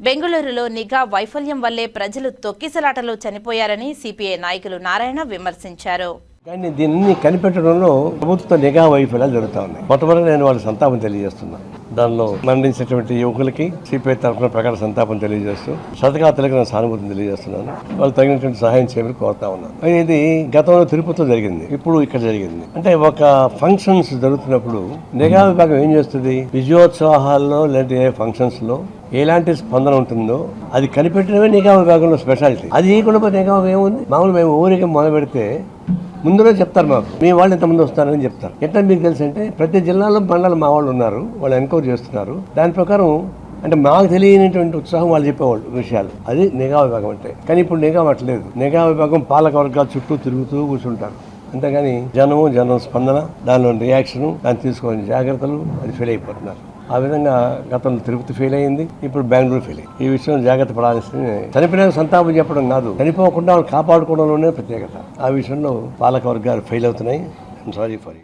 బెంగళూరులో నిఘా వైఫల్యం వల్లే ప్రజలు తొక్కిసలాటలో చనిపోయారని సిపిఐ నాయకులు నారాయణ విమర్శించారు. కానీ దీన్ని కనిపెట్టడంలో ప్రభుత్వ నిఘా వైఫల్యాలు జరుగుతూ ఉన్నాయి. మొట్టమొదటి నేను వాళ్ళ సంతాపం తెలియజేస్తున్నాను దానిలో మరణించినటువంటి యువకులకి సిపిఐ తరఫున ప్రకార సంతాపం తెలియజేస్తూ శతఘాతులకు నేను సానుభూతిని తెలియజేస్తున్నాను. వాళ్ళు తగినటువంటి సహాయం చేయమని కోరుతా ఉన్నాను. ఇది గతంలో తిరుపతిలో జరిగింది. ఇప్పుడు ఇక్కడ జరిగింది. అంటే ఒక ఫంక్షన్స్ జరుగుతున్నప్పుడు నిఘా విభాగం ఏం చేస్తుంది? విజయోత్సవాల్లో లేదంటే ఏ ఫంక్షన్స్లో ఎలాంటి స్పందన ఉంటుందో అది కనిపెట్టడమే నిఘా విభాగంలో స్పెషాలిటీ అది చేయకుండా పోతే నిఘా ఏముంది? మామూలు మేము ఊరికి మొదలు పెడితే ముందులో చెప్తారు మాకు. మీ వాళ్ళు ఎంతమంది వస్తారని చెప్తారు. ఎట్లా మీకు తెలుసు అంటే ప్రతి జిల్లాలో మండలం మా వాళ్ళు ఉన్నారు. వాళ్ళు ఎంక్వైరీ చేస్తున్నారు. దాని ప్రకారం అంటే మాకు తెలియనటువంటి ఉత్సాహం వాళ్ళు చెప్పేవాళ్ళు విషయాలు. అది నిఘా విభాగం అంటే. కానీ ఇప్పుడు నిఘా అట్లేదు. నిఘా విభాగం పాలక వర్గాల చుట్టూ తిరుగుతూ కూర్చుంటారు. అంతేగాని జనము జనం స్పందన దానిలో రియాక్షను దాన్ని తీసుకొని జాగ్రత్తలు అది ఫెయిల్ అయిపోతున్నారు. ఆ విధంగా గతంలో తిరుపతి ఫెయిల్ అయింది ఇప్పుడు బెంగళూరు ఫెయిల్ అయింది ఈ విషయం జాగ్రత్త పడాల్సింది చనిపోయిన సంతాపం చెప్పడం కాదు చనిపోకుండా వాళ్ళు కాపాడుకోవడంలోనే ప్రత్యేకత. ఆ విషయంలో పాలకవర్గాలు ఫెయిల్ అవుతున్నాయి. Sorry for